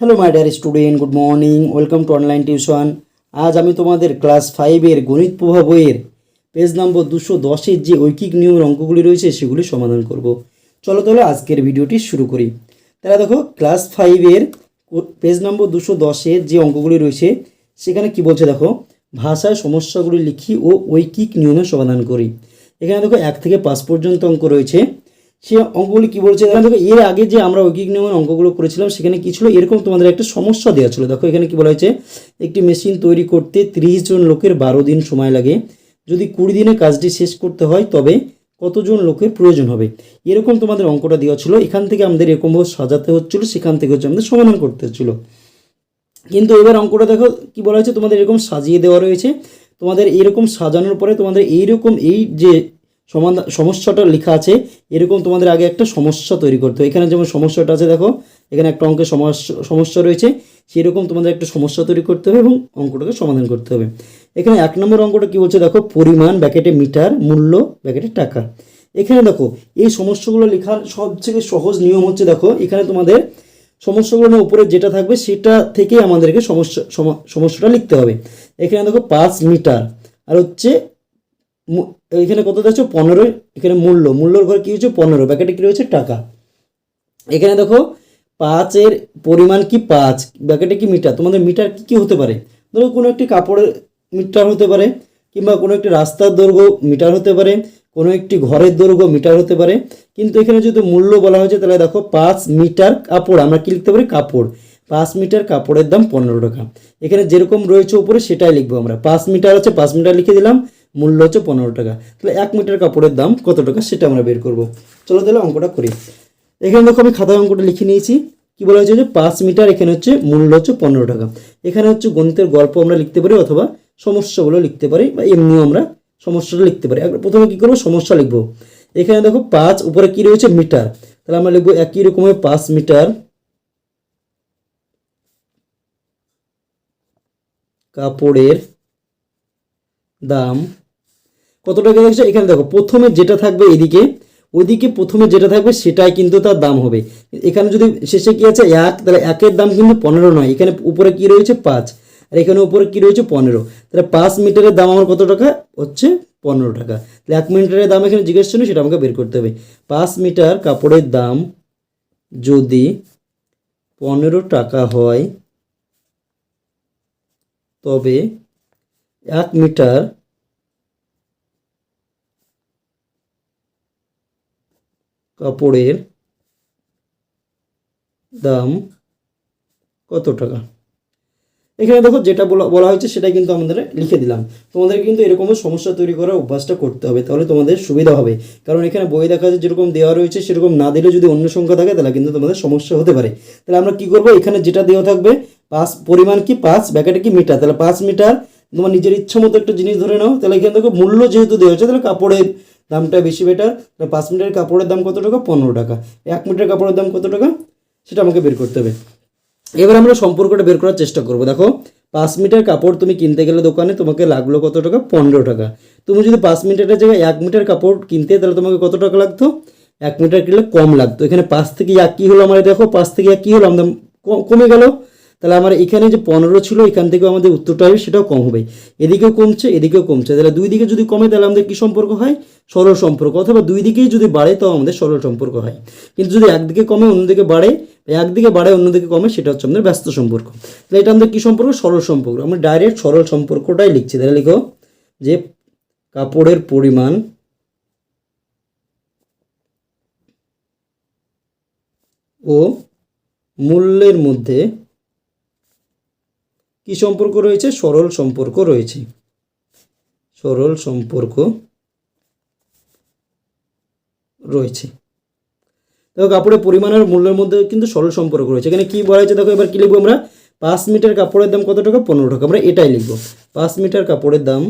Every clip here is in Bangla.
Hello my dear student good morning welcome to online tuition আজ আমি তোমাদের ক্লাস ফাইভের গণিত প্রভা বইয়ের পেজ নম্বর দুশো দশের যে ঐকিক নিয়মের অঙ্কগুলি রয়েছে, সেগুলি সমাধান করব। চলো তাহলে আজকের ভিডিওটি শুরু করি। তাহলে দেখো ক্লাস ফাইভের পেজ নম্বর দুশো দশের যে অঙ্কগুলি রয়েছে, সেখানে কি বলছে দেখো, ভাষায় সমস্যাগুলি লিখি ও ঐকিক নিয়মে সমাধান করি। এখানে দেখো, এক থেকে পাঁচ পর্যন্ত অঙ্ক রয়েছে। সে অঙ্কগুলি কি বলছে? দেখো এর আগে যে আমরা ঐকিক নিয়মের অঙ্কগুলো করেছিলাম, সেখানে কি ছিল? এরকম তোমাদের একটা সমস্যা দেওয়া ছিল। দেখো, এখানে কি বলা হয়েছে? একটি মেশিন তৈরি করতে তিরিশ জন লোকের বারো দিন সময় লাগে। যদি কুড়ি দিনে কাজটি শেষ করতে হয়, তবে কতজন লোকের প্রয়োজন হবে? এরকম তোমাদের অঙ্কটা দেওয়া ছিল। এখান থেকে আমাদের এরকমভাবে সাজাতে হচ্ছিল, সেখান থেকে হচ্ছে আমাদের সমাধান করতে হচ্ছিল। কিন্তু এবার অঙ্কটা দেখো, কি বলা হয়েছে? তোমাদের এরকম সাজিয়ে দেওয়া রয়েছে। তোমাদের এরকম সাজানোর পরে তোমাদের এইরকম এই যে সমাধান সমস্যাটা লেখা আছে। এরকম তোমাদের আগে একটা সমস্যা তৈরি করতে এখানে যেমন সমস্যাটা আছে, দেখো, এখানে একটা অঙ্কের সমস্যা সমস্যা রয়েছে। সেরকম তোমাদের একটা সমস্যা তৈরি করতে হবে এবং অঙ্কটাকে সমাধান করতে হবে। এখানে এক নম্বর অঙ্কটা কি বলছে, দেখো, পরিমাণ, ব্যাকেটে মিটার, মূল্য, ব্যাকেটে টাকা। এখানে দেখো, এই সমস্যাগুলো লেখার সবথেকে সহজ নিয়ম হচ্ছে, দেখো, এখানে তোমাদের সমস্যাগুলোর উপরে যেটা থাকবে, সেটা থেকে আমাদেরকে সমস্যা, সম- সমস্যাটা লিখতে হবে। এখানে দেখো, পাঁচ মিটার। আর হচ্ছে এখানে কত দেখছ পনেরো। এখানে মূল্য। মূল্যর ঘরে কী হচ্ছে? পনেরো। ব্যাকেটে কী রয়েছে? টাকা। এখানে দেখো, পাঁচের পরিমাণ কি? পাঁচ। ব্যাকেটে কি মিটার? তোমাদের মিটার কি কি হতে পারে? ধরো কোনো একটি কাপড়ের মিটার হতে পারে, কিংবা কোনো একটি রাস্তার দৈর্ঘ্য মিটার হতে পারে, কোনো একটি ঘরের দৈর্ঘ্য মিটার হতে পারে। কিন্তু এখানে যদি মূল্য বলা হয়েছে, তাহলে দেখো, পাঁচ মিটার কাপড়। আমরা কি লিখতে পারি? কাপড়। পাঁচ মিটার কাপড়ের দাম পনেরো টাকা। এখানে যেরকম রয়েছে উপরে, সেটাই লিখব আমরা। পাঁচ মিটার হচ্ছে পাঁচ মিটার লিখে দিলাম। মূল্য হচ্ছে পনেরো টাকা। তাহলে এক মিটার কাপড়ের দাম কত টাকা সেটা আমরা বের করব। চলো তাহলে অঙ্কটা করি। এখানে দেখো আমি খাতায় অঙ্কটা লিখে নিয়েছি। কি বলা হয়েছে যে পাঁচ মিটার এখানে হচ্ছে মূল্য হচ্ছে পনেরো টাকা। এখানে হচ্ছে গণিতের গল্প আমরা লিখতে পারি অথবা সমস্যাগুলো লিখতে পারি বা এমনিও আমরা সমস্যাটা লিখতে পারি। প্রথমে কী করব? সমস্যা লিখব। এখানে দেখো পাঁচ, উপরে কি রয়েছে? মিটার তাহলে আমরা লিখব একই রকমের পাঁচ মিটার কাপড়ের দাম কত টাকা দেখছ এখানে দেখো, প্রথমে যেটা থাকবে এদিকে, ওইদিকে প্রথমে যেটা থাকবে সেটাই কিন্তু তার দাম হবে। এখানে যদি শেষে কি আছে এক, তাহলে একের দাম কিন্তু পনেরো নয়। এখানে উপরে কি রয়েছে? পাঁচ। আর এখানে উপরে কি রয়েছে? পনেরো। তাহলে পাঁচ মিটারের দাম আমার কত টাকা? হচ্ছে পনেরো টাকা। তাহলে এক মিটারের দাম এখানে জিজ্ঞেস ছিল সেটা আমাকে বের করতে হবে। পাঁচ মিটার কাপড়ের দাম যদি পনেরো টাকা হয়, তবে এক মিটার কাপড়ের দাম কত টাকা? এখানে দেখো যেটা বলা বলা হয়েছে সেটাই কিন্তু আমাদের লিখে দিলাম। তোমাদের কিন্তু এরকম সমস্যা তৈরি করার অভ্যাসটা করতে হবে, তাহলে তোমাদের সুবিধা হবে। কারণ এখানে বই দেখা যাচ্ছে যেরকম দেওয়া রয়েছে, সেরকম না দিলে যদি অন্য সংখ্যা থাকে, তাহলে কিন্তু তোমাদের সমস্যা হতে পারে। তাহলে আমরা কি করব? এখানে যেটা দেওয়া থাকবে, পাঁচ, পরিমাণ কি পাঁচ, ব্যাকেটে কি মিটার? তাহলে পাঁচ মিটার, তোমার নিজের ইচ্ছা মতো একটা জিনিস ধরে নাও। তাহলে এখানে দেখো মূল্য যেহেতু দেওয়া হচ্ছে তাহলে কাপড়ের দামটা বেশি বেটার পাঁচ মিটার কাপড়ের দাম কত টাকা? পনেরো টাকা। এক মিটার কাপড়ের দাম কত টাকা? সেটা আমাকে বের করতে হবে। এবার আমরা সম্পর্কটা বের করার চেষ্টা করব। দেখো, পাঁচ মিটার কাপড় তুমি কিনতে গেলে দোকানে তোমাকে লাগল কত টাকা? পনেরো টাকা। তুমি যদি পাঁচ মিটারের জায়গায় এক মিটার কাপড় কিনতে, তাহলে তোমাকে কত টাকা লাগতো? এক মিটার কিনলে কম লাগতো। এখানে পাঁচ থেকে এক কী হলো? আমার দেখো, পাঁচ থেকে এক কী হলো? আমাদের কমে গেল। তাহলে আমার এখানে যে পনেরো ছিল, এখান থেকেও আমাদের উত্তরটা হবে সেটাও কম হবে। এদিকেও কমছে এদিকেও কমছে। তাহলে দুই দিকে যদি কমে, তাহলে আমাদের কী সম্পর্ক হয়? সরল সম্পর্ক। অথবা দুই দিকেই যদি বাড়ে, তাও আমাদের সরল সম্পর্ক হয়। কিন্তু যদি একদিকে কমে, অন্যদিকে বাড়ে একদিকে বাড়ে, অন্যদিকে কমে, সেটা হচ্ছে আমাদের ব্যস্ত সম্পর্ক। তাহলে এটা আমাদের কী সম্পর্ক? সরল সম্পর্ক। আমরা ডাইরেক্ট সরল সম্পর্কটাই লিখছি। তাহলে লিখো যে কাপড়ের পরিমাণ ও মূল্যের মধ্যে কি সম্পর্ক রয়েছে? সরল সম্পর্ক রয়েছে। সরল সম্পর্ক রয়েছে। দেখো, কাপড়ের পরিমাণ আর মূল্যের মধ্যে কিন্তু সরল সম্পর্ক রয়েছে। এখানে কি বলা হয়েছে? দেখো, এবার কি লিখব আমরা? পাঁচ মিটার কাপড়ের দাম কত টাকা? পনেরো টাকা। আমরা এটাই লিখব। পাঁচ মিটার কাপড়ের দাম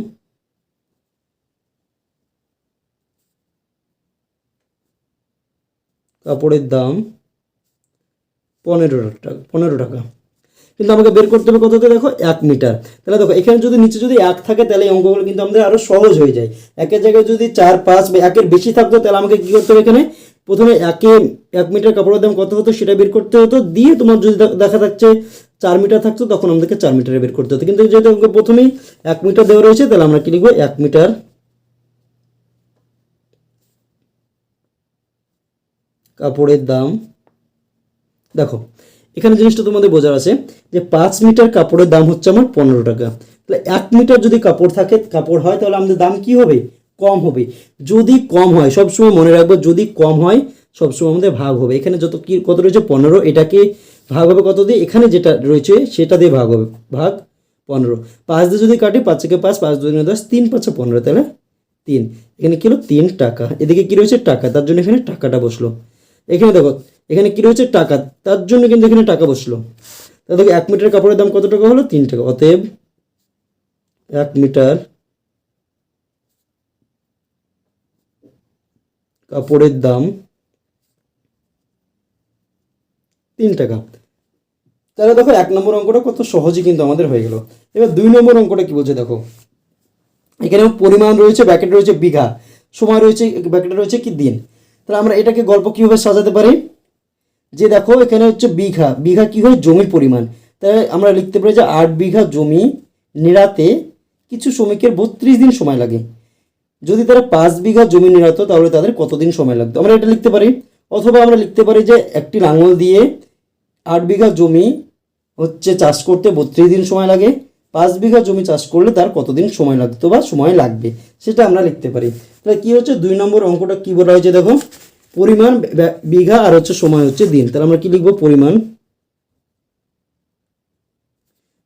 কাপড়ের দাম পনেরো টাকা পনেরো টাকা। কিন্তু আমাকে বের করতে হবে কততে দেখো? এক মিটার। তাহলে দেখো, এখানে যদি নিচে যদি এক থাকে, তাহলে এই অঙ্কগুলো কিন্তু আমাদের আরও সহজ হয়ে যায়। একের জায়গায় যদি চার, পাঁচ বা একের বেশি থাকতো, তাহলে আমাকে কী করতে হবে এখানে? প্রথমে একে এক মিটার কাপড়ের দাম কত হতো সেটা বের করতে হতো। দিয়ে তোমার যদি দেখা যাচ্ছে চার মিটার থাকতো, তখন আমাদেরকে চার মিটারে বের করতে হতো। কিন্তু যেহেতু প্রথমেই এক মিটার দেওয়া রয়েছে, তাহলে আমরা কি লিখব? এক মিটার কাপড়ের দাম। দেখো এখানে জিনিসটা তোমাদের বোঝার আছে যে পাঁচ মিটার কাপড়ের দাম হচ্ছে আমার পনেরো টাকা। তাহলে এক মিটার যদি কাপড় থাকে, কাপড় হয়, তাহলে আমাদের দাম কি হবে? কম হবে। যদি কম হয়, সবসময় মনে রাখব, যদি কম হয়, সবসময় আমাদের ভাগ হবে। এখানে যত কি, কত রয়েছে? পনেরো। এটাকে ভাগ হবে কত দিয়ে? এখানে যেটা রয়েছে, সেটা দিয়ে ভাগ হবে। ভাগ পনেরো। পাঁচ দিয়ে যদি কাটি, পাঁচ থেকে পাঁচ পাঁচ দুই দশ, তিন পাঁচে পনেরো, তাহলে তিন। এখানে কি হলো? তিন টাকা। এদিকে কি রয়েছে? টাকা। তার জন্য এখানে টাকাটা বসল। এখানে দেখো এখানে কি রয়েছে? টাকা। তার জন্য কিন্তু এখানে টাকা বসল। তা দেখো, এক মিটার কাপড়ের দাম কত টাকা হলো? তিন টাকা। অতএব এক মিটার কাপড়ের দাম তিন টাকা। তাহলে দেখো, এক নম্বর অঙ্কটা কত সহজে কিন্তু আমাদের হয়ে গেল। এবার দুই নম্বর অঙ্কটা কি বলছে দেখো? এখানে পরিমাণ রয়েছে, ব্যাকেট রয়েছে বিঘা। সময় রয়েছে ব্যাকেটে রয়েছে কি দিন? তাহলে আমরা এটাকে গল্প কীভাবে সাজাতে পারি? যে দেখো এখানে হচ্ছে বিঘা। বিঘা কি হয়? জমির পরিমাণ। তাই আমরা লিখতে পারি যে আট বিঘা জমি নিড়াতে কিছু শ্রমিকের বত্রিশ দিন সময় লাগে। যদি তারা পাঁচ বিঘা জমি নিড়াতো, তাহলে তাদের কতদিন সময় লাগতো? আমরা এটা লিখতে পারি। অথবা আমরা লিখতে পারি যে একটি লাঙল দিয়ে আট বিঘা জমি হচ্ছে চাষ করতে বত্রিশ দিন সময় লাগে। পাঁচ বিঘা জমি চাষ করলে তার কতদিন সময় লাগতো বা সময় লাগবে? সেটা আমরা লিখতে পারি। তাহলে কী হচ্ছে? দুই নম্বর অঙ্কটা কী বলা হয়েছে দেখো? পরিমাণ বিঘা আর হচ্ছে সময় হচ্ছে দিন। তাহলে আমরা কি লিখব? পরিমাণ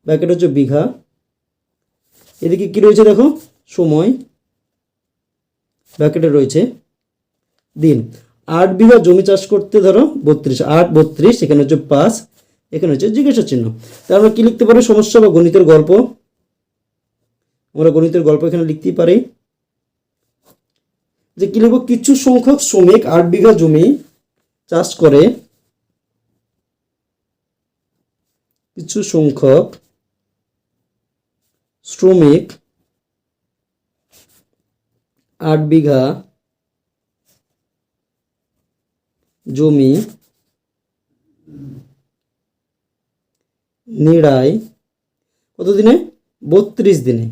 ব্যাকেট হচ্ছে বিঘা। এদিকে কি রয়েছে দেখো? সময় ব্যাকেটে রয়েছে দিন। আট বিঘা জমি চাষ করতে ধরো, বত্রিশ। আট, বত্রিশ, এখানে হচ্ছে পাঁচ, এখানে হচ্ছে জিজ্ঞাসা চিহ্ন। তাহলে আমরা কি লিখতে পারি? সমস্যা বা গণিতের গল্প। আমরা গণিতের গল্প এখানে লিখতেই পারি। যে কি লিখব? কিছু সংখ্যক শ্রমিক আট বিঘা জমি চাষ করে। কিছু সংখ্যক শ্রমিক আট বিঘা জমি নিড়ায় কত দিনে? বত্রিশ দিনে।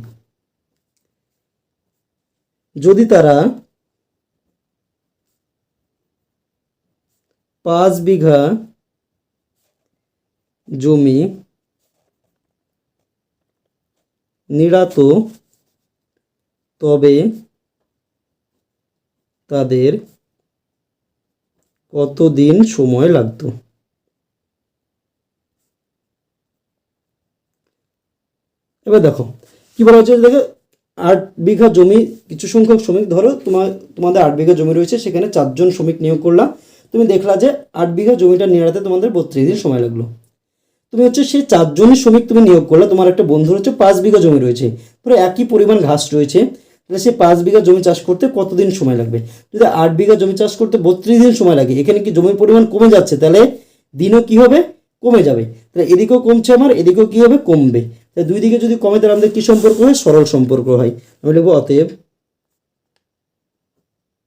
যদি তারা পাঁচ বিঘা জমি নিড়াত, তবে তাদের কতদিন সময় লাগতো? এবার দেখো, কি বলা হচ্ছে দেখো, আট বিঘা জমি, কিছু সংখ্যক শ্রমিক, ধরো তোমার তোমাদের আট বিঘা জমি রয়েছে, সেখানে চারজন শ্রমিক নিয়োগ করলা তুমি দেখলা যে আট বিঘা জমিটা নিড়াতে তোমাদের বত্রিশ দিন সময় লাগল। তুমি হচ্ছে সেই চারজনই শ্রমিক তুমি নিয়োগ করলে, তোমার একটা বন্ধুর হচ্ছে পাঁচ বিঘা জমি রয়েছে। পুরো একই পরিমাণ ঘাস রয়েছে। তাহলে সে পাঁচ বিঘা জমি চাষ করতে কতদিন সময় লাগবে? যদি আট বিঘা জমি চাষ করতে বত্রিশ দিন সময় লাগে, এখানে কি জমির পরিমাণ কমে যাচ্ছে? তাহলে দিনও কি হবে? কমে যাবে। তাহলে এদিকেও কমছে আমার, এদিকেও কি হবে? কমবে। তাহলে দুই দিকে যদি কমে, তাহলে আমাদের কি সম্পর্ক হয়? সরল সম্পর্ক হয়। আমি লিখব, অতএব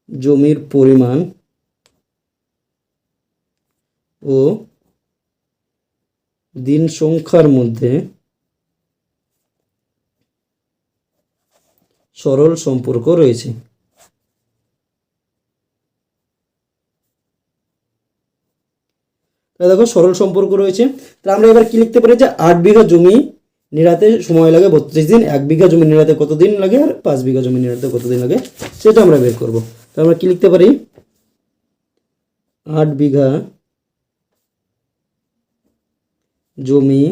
জমির পরিমাণ ও দিন সংখ্যার মধ্যে সরল সম্পর্ক রয়েছে। দেখো, সরল সম্পর্ক রয়েছে। তাহলে আমরা এবার কি লিখতে পারি যে আট বিঘা জমি নিরাতে সময় লাগে বত্রিশ দিন, এক বিঘা জমি নিরাতে কত দিন লাগে আর পাঁচ বিঘা জমি নিরাতে কত দিন লাগে সেটা আমরা বের করব। তাহলে আমরা কি লিখতে পারি? আট বিঘা জমি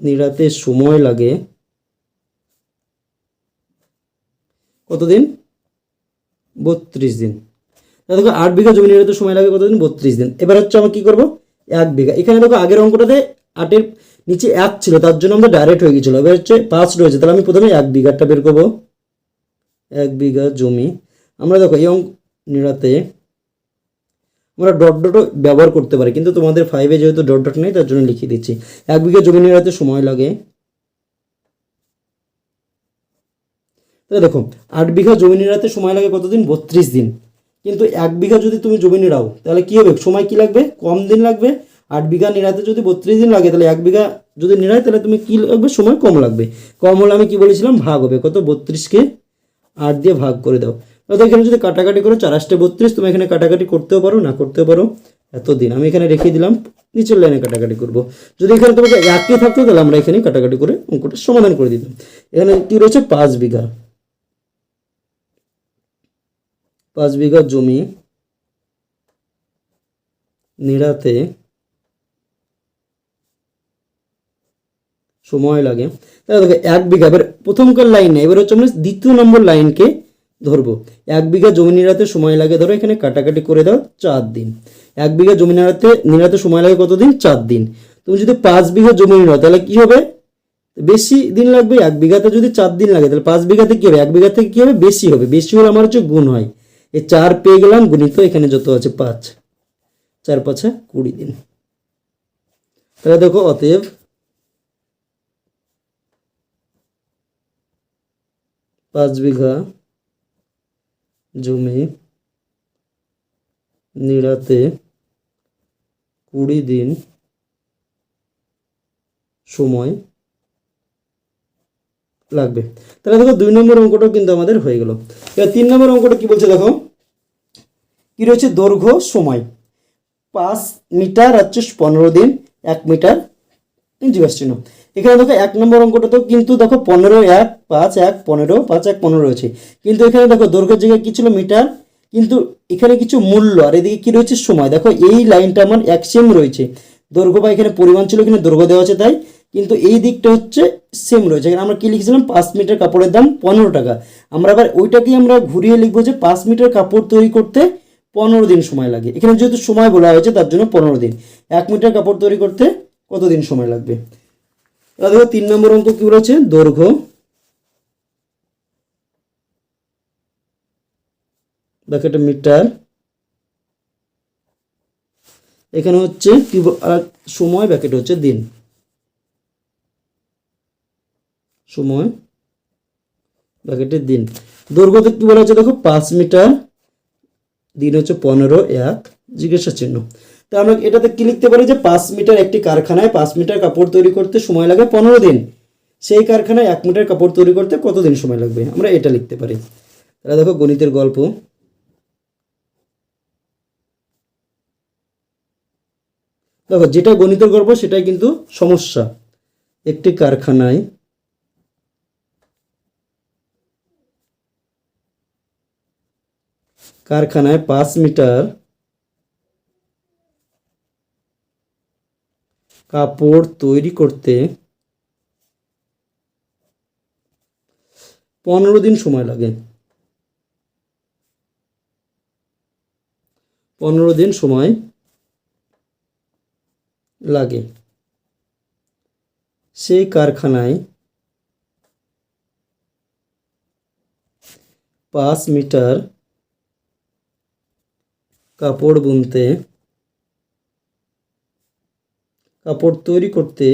নিড়াতে সময় লাগে। কতদিন? বত্রিশ দিন। দেখো, আট বিঘা জমি নিড়াতে সময় লাগে কতদিন? বত্রিশ দিন। এবার হচ্ছে আমরা কি করব? এক বিঘা। এখানে দেখো, আগের অঙ্কটাতে আটের নিচে এক ছিল, তার জন্য আমরা ডাইরেক্ট হয়ে গেছিল এবার হচ্ছে পাঁচ রয়েছে, তাহলে আমি প্রথমে এক বিঘাটা বের করব। এক বিঘা জমি। আমরা দেখো, এই অঙ্ক নিড়াতে আমরা ডট ডটও ব্যবহার করতে পারি। কিন্তু তোমাদের ফাইভে যেহেতু ডট ডট নেই, তার জন্য লিখিয়ে দিচ্ছি। এক বিঘা জমি নিড়াতে সময় লাগে। তাহলে দেখো, আট বিঘা জমি নিড়াতে সময় লাগে কতদিন? বত্রিশ দিন। কিন্তু এক বিঘা যদি তুমি জমি নিড়াও, তাহলে কী হবে? সময় কী লাগবে? কম দিন লাগবে। আট বিঘা নিড়াতে যদি বত্রিশ দিন লাগে, তাহলে এক বিঘা যদি নিড়াই, তাহলে তুমি কী লাগবে? সময় কম লাগবে। কম হলে আমি কি বলেছিলাম? ভাগ হবে। কত? বত্রিশকে আট দিয়ে ভাগ করে দাও। তাহলে এখানে যদি কাটাকাটি করো, চার আসতে বত্রিশ, তুমি এখানে কাটাকাটি করতেও পারো, না করতেও পারো, এতদিন। আমি এখানে রেখে দিলাম, নিচের লাইনে কাটাকাটি করব। যদি এখানে তোমাকে একই থাকতো, তাহলে আমরা এখানে কাটাকাটি করে অঙ্কটা সমাধান করে দিতাম। এখানে কী রয়েছে? পাঁচ বিঘা। পাঁচ বিঘা জমি নিড়াতে সময় লাগে। তাহলে দেখো, এক বিঘা। এবার প্রথমকার লাইন এবার হচ্ছে আমরা দ্বিতীয় নম্বর লাইনকে ধরবো। এক বিঘা জমি নিড়াতে সময় লাগে, ধরো এখানে কাটাকাটি করে দাও চার দিন। এক বিঘা জমি নিড়াতে নিড়াতে সময় লাগে কতদিন? চার দিন। তুমি যদি পাঁচ বিঘা জমি নিড়াও তাহলে কি হবে? বেশি দিন লাগবে, এক বিঘাতে যদি চার দিন লাগে, তাহলে পাঁচ বিঘাতে কি হবে? এক বিঘাতে কি হবে? বেশি হবে। বেশি হলে আমার হচ্ছে গুণ হয়। এই চার পেয়ে গেলাম, গুণিত এখানে যত আছে পাঁচ। চার পাঁচে কুড়ি দিন। তাহলে দেখো অতএব পাঁচ বিঘা জমি নিড়াতে কুড়ি দিন সময় লাগবে। তাহলে দেখো দুই নম্বর অঙ্কটাও কিন্তু আমাদের হয়ে গেল। এবার তিন নম্বর অঙ্কটা কি বলছে দেখো? কি রয়েছে? দৈর্ঘ্য, সময়। পাঁচ মিটার হচ্ছে পনেরো দিন, এক মিটার জিজ্ঞাস চিহ্ন এখানে দেখো এক নম্বর অঙ্কটাতেও কিন্তু দেখো পনেরো, এক, পাঁচ, এক, পনেরো, পাঁচ, এক, পনেরো রয়েছে। কিন্তু এখানে দেখো দৈর্ঘ্যের জায়গায় কি ছিল? মিটার। কিন্তু এখানে কিছু মূল্য আর এদিকে কি রয়েছে? সময়। দেখো এই লাইনটা আমার এক সেম রয়েছে। দৈর্ঘ্য বা এখানে পরিমাণ ছিল এখানে দৈর্ঘ্য দেওয়া আছে তাই। কিন্তু এই দিকটা হচ্ছে সেম রয়েছে। এখানে আমরা কি লিখেছিলাম? পাঁচ মিটার কাপড়ের দাম পনেরো টাকা। আমরা আবার ওইটাকেই আমরা ঘুরিয়ে লিখব যে পাঁচ মিটার কাপড় তৈরি করতে পনেরো দিন সময় লাগে। এখানে যেহেতু সময় বলা হয়েছে, তার জন্য পনেরো দিন। এক মিটার কাপড় তৈরি করতে কতদিন সময় লাগবে? দেখো, তিন নম্বর অঙ্ক কি বলেছে? দৈর্ঘ্য। ব্যাকেটে মিটার। এখানে হচ্ছে কি আর সময়, ব্যাকেট হচ্ছে দিন। সময় ব্যাকেটের দিন। দৈর্ঘ্যতে কি বলা হচ্ছে? দেখো, পাঁচ মিটার। দিন হচ্ছে পনেরো, এক। জিজ্ঞাসা চিহ্ন। তা আমরা এটাতে কি লিখতে পারি যে পাঁচ মিটার একটি কারখানায় পাঁচ মিটার কাপড় তৈরি করতে সময় লাগে পনেরো দিন। সেই কারখানায় এক মিটার কাপড় তৈরি করতে কতদিন সময় লাগবে? আমরা এটা লিখতে পারি। তাহলে দেখো গণিতের গল্প। দেখো, যেটা গণিতের গল্প, সেটাই কিন্তু সমস্যা। একটি কারখানায় কারখানায় পাঁচ মিটার কাপড় তৈরি করতে পনেরো দিন সময় লাগে। পনেরো দিন সময় লাগে। সেই কারখানায় পাঁচ মিটার কাপড় বুনতে কাপড় তৈরি করতে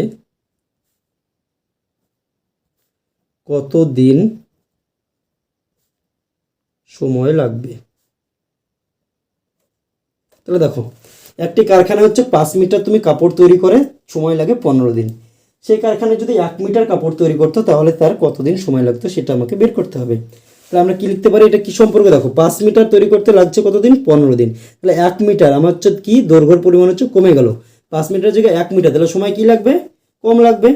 কত দিন সময় লাগবে? তাহলে দেখো, একটি কারখানা হচ্ছে পাঁচ মিটার তুমি কাপড় তৈরি করে, সময় লাগে পনেরো দিন। সেই কারখানায় যদি এক মিটার কাপড় তৈরি করতো, তাহলে তার কতদিন সময় লাগতো সেটা আমাকে বের করতে হবে। তাহলে আমরা কি লিখতে পারি? এটা কি সম্পর্কে দেখো, পাঁচ মিটার তৈরি করতে লাগছে কতদিন? পনেরো দিন। তাহলে এক মিটার, আমার হচ্ছে কি? দৈর্ঘ্যর পরিমাণ হচ্ছে কমে গেল। পাঁচ মিটার জায়গায় এক মিটার। তাহলে সময় কি লাগবে? কম লাগবে।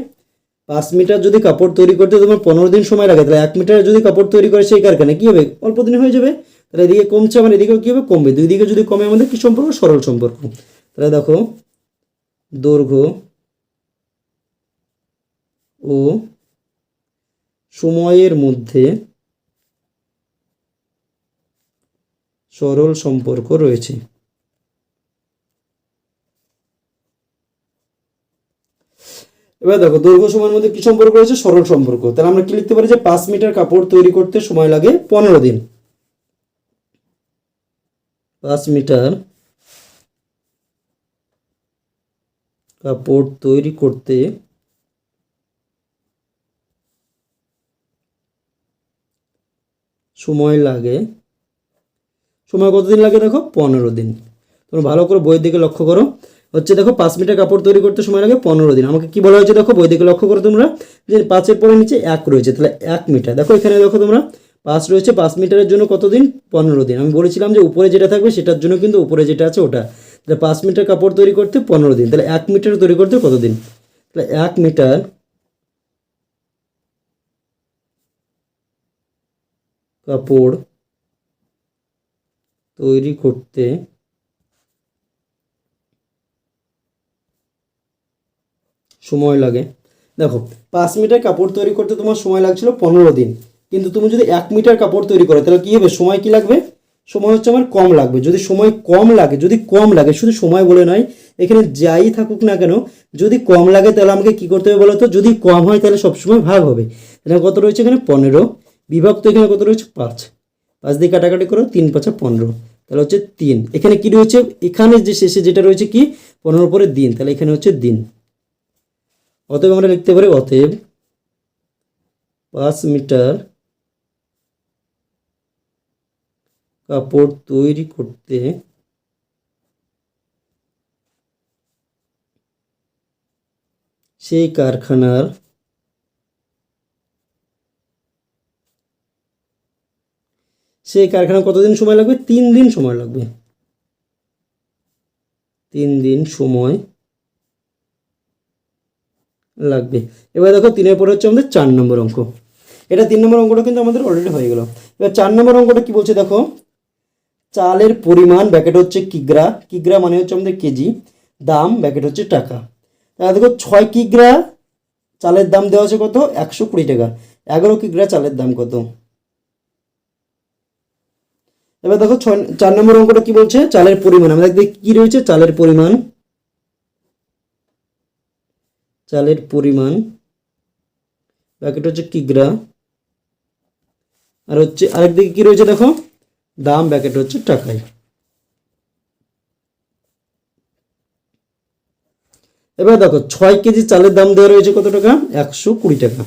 পাঁচ মিটার যদি কাপড় তৈরি করতে তোমার পনেরো দিন সময় লাগে, তাহলে এক মিটার যদি কাপড় তৈরি করে সেই কারখানায়, কী হবে? অল্প দিনে হয়ে যাবে। তাহলে এদিকে কমছে আমার এদিকেও কী হবে? কমবে। দুই দিকে যদি কমে, আমাদের কী সম্পর্ক? সরল সম্পর্ক। তাহলে দেখো, দৈর্ঘ্য ও সময়ের মধ্যে সরল সম্পর্ক রয়েছে। এবার দেখো, দৈর্ঘ্য সময়ের মধ্যে কি সম্পর্ক রয়েছে? সরল সম্পর্ক। তাহলে আমরা কি লিখতে পারি যে পাঁচ মিটার কাপড় তৈরি করতে সময় লাগে পনেরো দিন। পাঁচ মিটার কাপড় তৈরি করতে সময় লাগে। সময় কতদিন লাগে দেখো? পনেরো দিন। তোমরা ভালো করে বইয়ের দিকে লক্ষ্য করো। হচ্ছে দেখো, পাঁচ মিটার কাপড় তৈরি করতে সময় লাগে পনেরো দিন। আমাকে কি বলা হয়েছে দেখো, বই দিকে লক্ষ্য করো তোমরা, যে পাঁচের পরে নিচে এক রয়েছে, তাহলে এক মিটার। দেখো এখানে দেখো তোমরা, পাঁচ রয়েছে, পাঁচ মিটারের জন্য কতদিন পনেরো দিন। আমি বলেছিলাম যে উপরে যেটা থাকবে সেটার জন্য কিন্তু উপরে যেটা আছে ওটা। তাহলে পাঁচ মিটার কাপড় তৈরি করতে পনেরো দিন। তাহলে এক মিটার তৈরি করতে কতদিন তাহলে এক মিটার কাপড় তৈরি করতে সময় লাগে। দেখো, পাঁচ মিটার কাপড় তৈরি করতে তোমার সময় লাগছিল পনেরো দিন। কিন্তু তুমি যদি এক মিটার কাপড় তৈরি করো, তাহলে কী হবে? সময় কি লাগবে? সময় হচ্ছে আমার কম লাগবে। যদি সময় কম লাগে, যদি কম লাগে, শুধু সময় বলে নয়, এখানে যাই থাকুক না কেন, যদি কম লাগে, তাহলে আমাকে কি করতে হবে বলো তো? যদি কম হয়, তাহলে সবসময় ভাগ হবে। এখানে কত রয়েছে? এখানে পনেরো। বিভক্ত এখানে কত রয়েছে? পাঁচ। পাঁচ দিয়ে কাটাকাটি করো, তিন পাঁচা পনেরো। তাহলে হচ্ছে তিন। এখানে কি রয়েছে? এখানে যে শেষে যেটা রয়েছে কি? পনেরো পরে দিন। তাহলে এখানে হচ্ছে দিন। অতএব আমরা লিখতে পারি, অতএব পাঁচ মিটার কাপড় তৈরি করতে সেই কারখানার সেই কারখানা কতদিন সময় লাগবে? তিন দিন সময় লাগবে। তিন দিন সময় লাগবে। এবার দেখো তিনের পরে হচ্ছে আমাদের চার নম্বর অঙ্ক। এটা তিন নম্বর অঙ্কটা কিন্তু আমাদের অলরেডি হয়ে গেল। এবার চার নম্বর অঙ্কটা কি বলছে দেখো? চালের পরিমাণ ব্যাকেট হচ্ছে কিগ্রা। কিগ্রা মানে হচ্ছে আমাদের কেজি। দাম ব্যাকেট হচ্ছে টাকা। তাহলে দেখো ছয় কিগ্রা, চালের দাম দেওয়া আছে কত? একশো কুড়ি টাকা। এগারো কিগ্রা, চালের দাম কত? এবার দেখো ছয়, চার নম্বর অঙ্কটা কি বলছে? চালের পরিমাণ। আমাদের দেখি কি রয়েছে? চালের পরিমাণ। চালের পরিমাণ। প্যাকেট হচ্ছে কিগ্রা। আর হচ্ছে আরেকদিকে কি রয়েছে দেখো? দাম প্যাকেট হচ্ছে টাকায়। এবার দেখো, ছয় কেজি চালের দাম দেওয়া রয়েছে কত টাকা? একশো কুড়ি টাকা।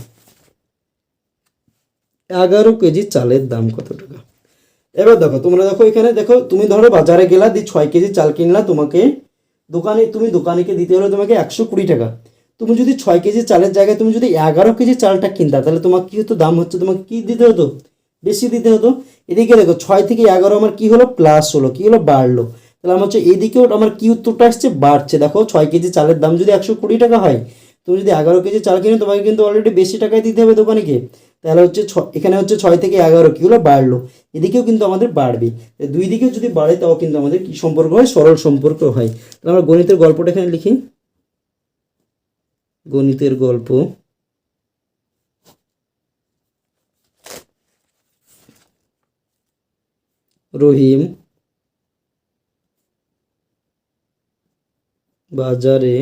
এগারো কেজি চালের দাম কত টাকা? এবার দেখো, তোমরা দেখো এখানে, দেখো, তুমি ধরো বাজারে গেলা দিয়ে ছয় কেজি চাল কিনলা, তোমাকে দোকানে, তুমি দোকানিকে দিতে হলো তোমাকে একশো কুড়ি টাকা। তুমি যদি ছয় কেজি চালের জায়গায় তুমি যদি এগারো কেজি চালটা কিনতা, তাহলে তোমার কি হতো? দাম হচ্ছে তোমাকে কি দিতে হতো? বেশি দিতে হতো? এদিকে দেখো, ছয় থেকে এগারো আমার কি হলো? প্লাস হলো, কি হলো? বাড়লো। তাহলে আমার হচ্ছে এদিকেও আমার কি উত্তরটা আসছে? বাড়ছে। দেখো, ছয় কেজি চালের দাম যদি একশো কুড়ি টাকা হয়, তুমি যদি এগারো কেজি চাল কিনে, তোমাকে কিন্তু অলরেডি বেশি টাকায় দিতে হবে দোকানিকে তাহলে হচ্ছে ছ, এখানে হচ্ছে ছয় থেকে এগারো, কি হলো? বাড়লো। এদিকেও কিন্তু আমাদের বাড়বে। দুই দিকেও যদি বাড়ে, তাও কিন্তু আমাদের কি সম্পর্ক হয়? সরল সম্পর্ক হয়। তাহলে আমরা গণিতের গল্পটা এখানে লিখি। গণিতের গল্প। রহিম বাজারে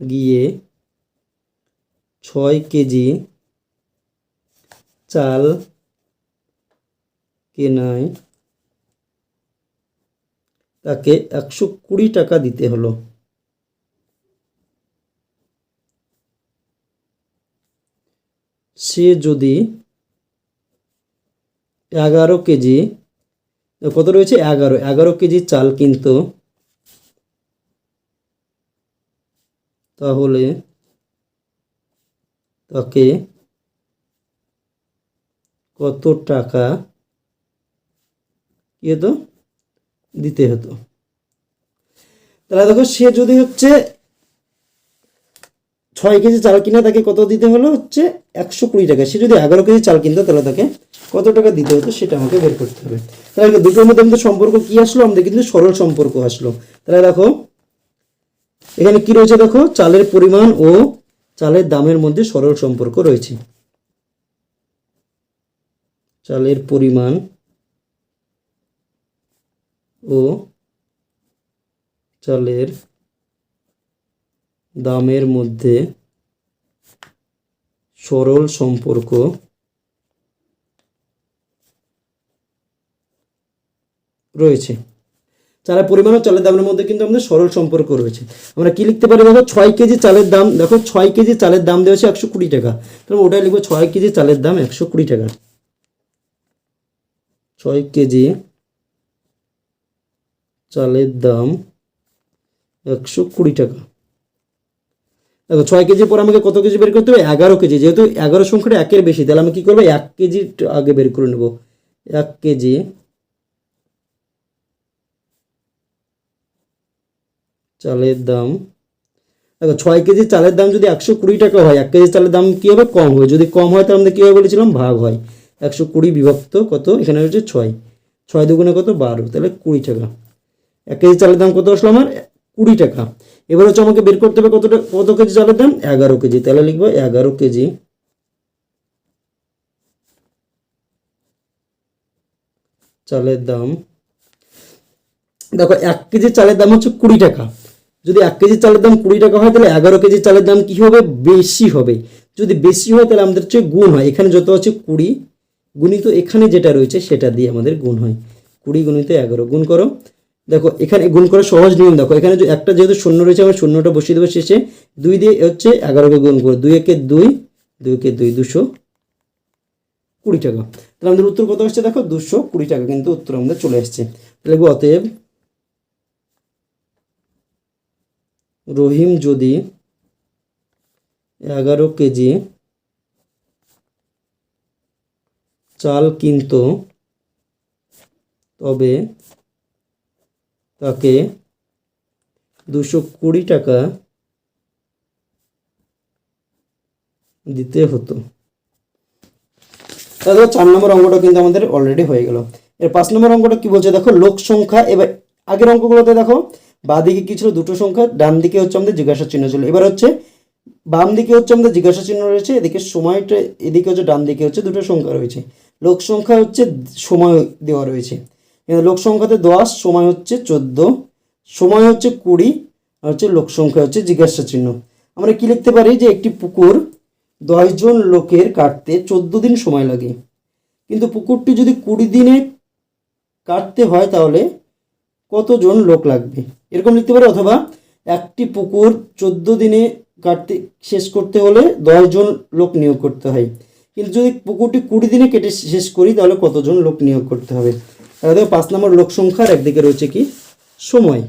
গিয়ে ছয় কেজি চাল কেনায় তাকে একশো কুড়ি টাকা দিতে হলো। সে যদি এগারো কেজি, কত রয়েছে? এগারো। এগারো কেজি চাল কিনতো তাহলে তাকে কত টাকা কি হতো দিতে হতো। তাহলে দেখো, সে যদি হচ্ছে ছয় কেজি চাল কিনে তাকে কত দিতে হলো হচ্ছে? একশো কুড়ি টাকা। সে যদি এগারো কেজি চাল কিনতো তাহলে তাকে কত টাকা দিতে হতো সেটা আমাকে বের করতে হবে। তাহলে দুটোর মধ্যে আমাদের সম্পর্ক কি আসলো? আমাদের কিন্তু সরল সম্পর্ক আসলো। তাহলে দেখো, এখানে কি রয়েছে দেখো? চালের পরিমাণ ও চালের দামের মধ্যে সরল সম্পর্ক রয়েছে। চালের পরিমাণ ও চালের দামের মধ্যে সরল সম্পর্ক রয়েছে। চালের পরিমাণ ও চালের দামের মধ্যে কিন্তু আমাদের সরল সম্পর্ক রয়েছে। আমরা কি লিখতে পারি? দেখো, ছয় কেজি চালের দাম, দেখো, ছয় কেজি চালের দাম দেওয়া হচ্ছে একশো কুড়ি টাকা। তাহলে ওটাই লিখব ছয় কেজি চালের দাম একশো কুড়ি টাকা। ছয় কেজি চালের দাম একশো কুড়ি টাকা। দেখো, ছয় কেজি পর আমাকে কত কেজি বের করতে হবে? এগারো কেজি। যেহেতু এগারো সংখ্যাটা একের বেশি, তাহলে আমি কী করব? এক কেজি আগে বের করে নেব। এক কেজি চালের দাম, দেখো, ছয় কেজি চালের দাম যদি একশো কুড়ি টাকা হয়, এক কেজি চালের দাম কী হবে? কম হবে যদি কম হয়, তাহলে আমরা কীভাবে বলেছিলাম? ভাগ হয়। একশো কুড়ি বিভক্ত কত? এখানে হচ্ছে ছয়। ছয় দুগুণে কত? বারো। তাহলে কুড়ি টাকা। এক কেজি চালের দাম কত আসলো আমার? কুড়ি টাকা। এবার হচ্ছে আমাকে বের করতে হবে কতটা, কত কেজি চালের দাম? এগারো কেজি। তাহলে লিখব এগারো কেজি। চালের দাম। দেখো, এক কেজি চালের দাম হচ্ছে কুড়ি টাকা। যদি এক কেজি চালের দাম কুড়ি টাকা হয়, তাহলে এগারো কেজি চালের দাম কি হবে? বেশি হবে। যদি বেশি হয়, তাহলে আমাদের হচ্ছে গুণ হয়। এখানে যত আছে কুড়ি, গুণিত এখানে যেটা রয়েছে, সেটা দিয়ে আমাদের গুণ হয়। কুড়ি গুণিত এগারো। গুণ করো। দেখো, এখানে গুণ করে সহজ নিয়ম দেখো, এখানে একটা যেহেতু শূন্য রয়েছে, আমার শূন্যটা বসিয়ে দেবো শেষে। দুই দিয়ে হচ্ছে এগারোকে গুণ করো দুই একে দুই দুই একে দুই দুশো কুড়ি টাকা। তাহলে আমাদের উত্তর কত আসছে দেখো? দুশো কুড়ি টাকা কিন্তু উত্তর আমাদের চলে আসছে। তাহলে অতএব রহিম যদি এগারো কেজি চাল কিনত, তবে তাকে দুশো কুড়ি টাকা দিতে হতো। তাহলে চার নম্বর অঙ্কটা কিন্তু আমাদের অলরেডি হয়ে গেল। এর পাঁচ নম্বর অঙ্কটা কি বলছে? দেখো লোক সংখ্যা, এবার আগের অঙ্কগুলোতে দেখো বাঁ দিকে কি ছিল দুটো সংখ্যা, ডান দিকে হচ্ছে আমাদের জিজ্ঞাসা চিহ্ন ছিল। এবার হচ্ছে বাম দিকে হচ্ছে আমাদের জিজ্ঞাসা চিহ্ন রয়েছে, এদিকে সময়টা, এদিকে হচ্ছে ডান দিকে হচ্ছে দুটো সংখ্যা রয়েছে। লোক সংখ্যা হচ্ছে সময় দেওয়া রয়েছে। লোক সংখ্যাতে দশ, সময় হচ্ছে চোদ্দ, সময় হচ্ছে কুড়ি, আর হচ্ছে লোক সংখ্যা হচ্ছে জিজ্ঞাসা চিহ্ন। আমরা কি লিখতে পারি যে একটি পুকুর দশজন লোকের কাটতে চোদ্দ দিন সময় লাগে? কিন্তু পুকুরটি যদি কুড়ি দিনে কাটতে হয় তাহলে কতজন লোক লাগবে? এরকম লিখতে পারে অথবা একটি পুকুর চোদ্দ দিনে কাটতে, শেষ করতে হলে দশজন লোক নিয়োগ করতে হয়। কিন্তু যদি পুকুরটি কুড়ি দিনে কেটে শেষ করি তাহলে কতজন লোক নিয়োগ করতে হবে? দেখো পাঁচ নম্বর লোক সংখ্যার একদিকে রয়েছে কি? সময়।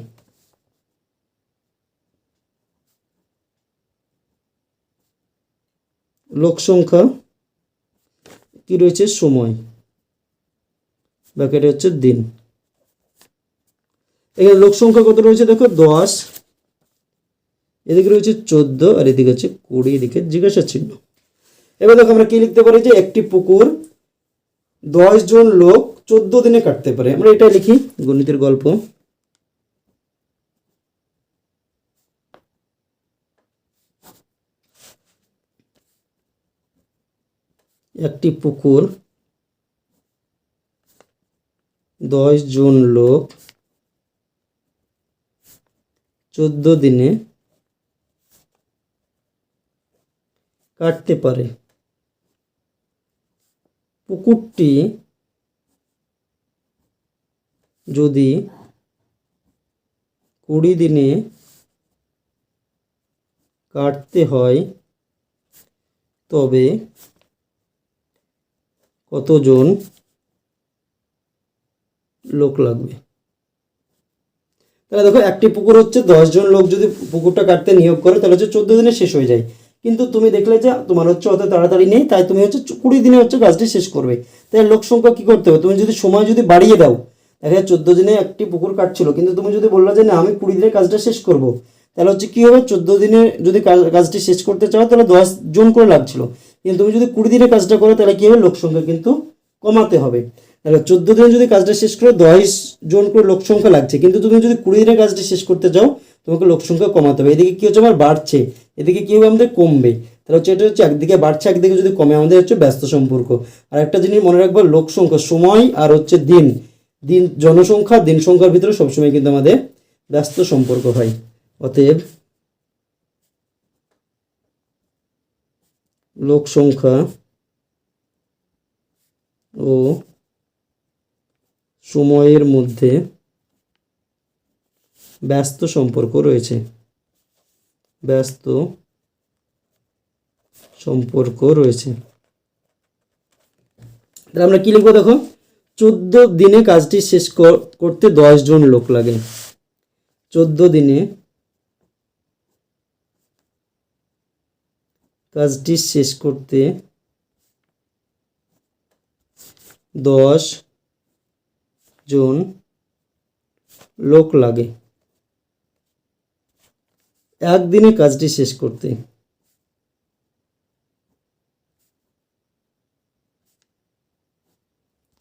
লোক সংখ্যা কি রয়েছে? সময়। ব্যাকেটে হচ্ছে দিন। এখানে লোক সংখ্যা কত রয়েছে দেখো? দশ। এদিকে রয়েছে চোদ্দ আর এদিকে হচ্ছে কুড়ি, এদিকে জিজ্ঞাসা চিহ্ন। এবার দেখো আমরা কি লিখতে পারি যে একটি পুকুর দশ জন লোক চোদ্দ দিনে কাটতে পারে। আমরা এটা লিখি, গণিতের গল্প। একটি পুকুর, দশ জন লোক, চোদ্দ দিনে কাটতে পারে। পুকুরটি যদি কুড়ি দিনে কাটতে হয়, তবে কতজন লোক লাগবে? তাহলে দেখো, একটি পুকুর হচ্ছে, দশজন লোক যদি পুকুরটা কাটতে নিয়োগ করে, তাহলে হচ্ছে চোদ্দ দিনে শেষ হয়ে যায়। কিন্তু তুমি দেখলে যে, তোমার হচ্ছে অত তাড়াতাড়ি নেই, তাই তুমি হচ্ছে কুড়ি দিনে হচ্ছে কাজটি শেষ করবে। তাই লোক সংখ্যা কী করতে হবে? তুমি যদি সময় যদি বাড়িয়ে দাও দেখা চোদ্দ দিনে একটি পুকুর কাটছিল। কিন্তু তুমি যদি বলল যে না, আমি কুড়ি দিনে কাজটা শেষ করব, তাহলে হচ্ছে কী হবে? চোদ্দ দিনে যদি কাজটি শেষ করতে চাও, তাহলে দশ জন করে লাগছিল। কিন্তু তুমি যদি কুড়ি দিনে কাজটা করো, তাহলে কী হবে? লোকসংখ্যা কিন্তু কমাতে হবে। তাহলে চোদ্দ দিনে যদি কাজটা শেষ করো, দশ জন করে লোক সংখ্যা লাগছে। কিন্তু তুমি যদি কুড়ি দিনে কাজটি শেষ করতে চাও, তোমাকে লোক সংখ্যা কমাতে হবে। এদিকে কী হচ্ছে? আমার বাড়ছে। এদিকে কী হবে? আমাদের কমবে। তাহলে হচ্ছে এটা হচ্ছে একদিকে বাড়ছে, একদিকে যদি কমে, আমাদের হচ্ছে ব্যস্ত সম্পর্ক। আর একটা জিনিস মনে রাখব লোক সংখ্যা সময় আর হচ্ছে দিন। দিন জনসংখ্যা, দিন সংখ্যার ভিতরে সবসময় কিন্তু আমাদের ব্যস্ত সম্পর্ক হয়। অতএব লোক সংখ্যা ও সময়ের মধ্যে ব্যস্ত সম্পর্ক রয়েছে। ব্যস্ত সম্পর্ক রয়েছে। তাহলে আমরা কি লিখব দেখো? চোদ্দ দিনে কাজটি শেষ কর- করতে দশ জন লোক লাগে। চোদ্দ দিনে কাজটি শেষ করতে দশ জন লোক লাগে। একদিনে কাজটি শেষ করতে।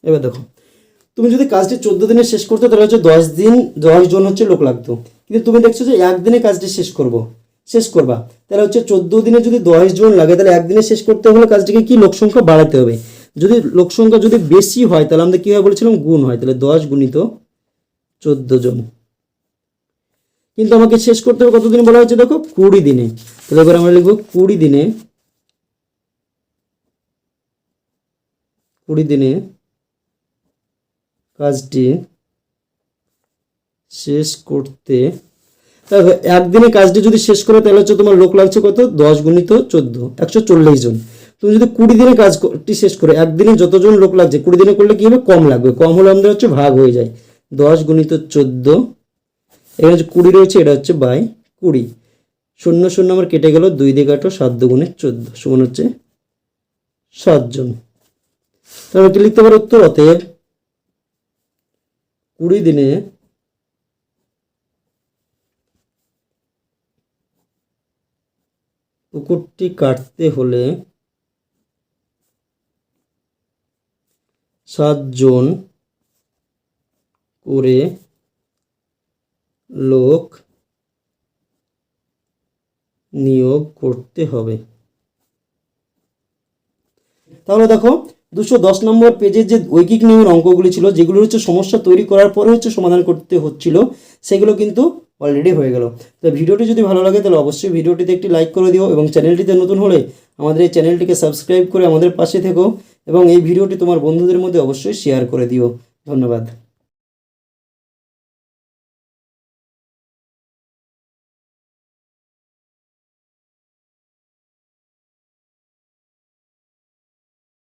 এবার দেখো, তুমি যদি কাজটি চোদ্দ দিনে শেষ করতে, তাহলে হচ্ছে দশ দিন, দশ জন হচ্ছে লোক লাগতো। কিন্তু তুমি দেখছ যে একদিনে কাজটি শেষ করব, শেষ করবা। তাহলে হচ্ছে চোদ্দ দিনে যদি দশ জন লাগে, তাহলে একদিনে শেষ করতে হলে কাজটিকে কি লোক সংখ্যা বাড়াতে হবে? যদি লোক সংখ্যা যদি বেশি হয়, তাহলে আমরা কীভাবে বলেছিলাম গুণ হয়, তাহলে দশ গুণিত চোদ্দ জন। কিন্তু আমাকে শেষ করতে হবে কতদিন বলা হচ্ছে দেখো? কুড়ি দিনে। তাহলে এবার আমরা লিখব কুড়ি দিনে কুড়ি দিনে কাজটি শেষ করতে দেখো একদিনে কাজটি যদি শেষ করো, তাহলে হচ্ছে তোমার লোক লাগছে কত? দশ গুণিত চোদ্দ, একশো চল্লিশ জন। তুমি যদি কুড়ি দিনে কাজটি শেষ করো, একদিনে যতজন লোক লাগছে, কুড়ি দিনে করলে কি হবে? কম লাগবে। কম হলে আমাদের হচ্ছে ভাগ হয়ে যায়। দশ গুণিত চোদ্দ, এখানে হচ্ছে কুড়ি রয়েছে, এটা হচ্ছে বাই কুড়ি। শূন্য শূন্য আমার কেটে গেল, দুই দিয়ে কাটো, সাত দুগুণে চোদ্দ, সমান হচ্ছে সাতজন। তাহলে কি লিখতে পারো উত্তর? অতএব কুড়ি দিনে পুকুরটি কাটতে হলে সাতজন করে লোক নিয়োগ করতে হবে। তাহলে দেখো দুশো দশ নম্বর পেজের যে ঐকিক নিয়মের অঙ্কগুলি ছিল, যেগুলো হচ্ছে সমস্যা তৈরি করার পরে হচ্ছে সমাধান করতে হচ্ছিল, সেগুলো কিন্তু অলরেডি হয়ে গেল। তো ভিডিওটি যদি ভালো লাগে, তাহলে অবশ্যই ভিডিওটিতে একটি লাইক করে দিও এবং চ্যানেলটিতে নতুন হলে আমাদের এই চ্যানেলটিকে সাবস্ক্রাইব করে আমাদের পাশে থেকো এবং এই ভিডিওটি তোমার বন্ধুদের মধ্যে অবশ্যই শেয়ার করে দিও। ধন্যবাদ।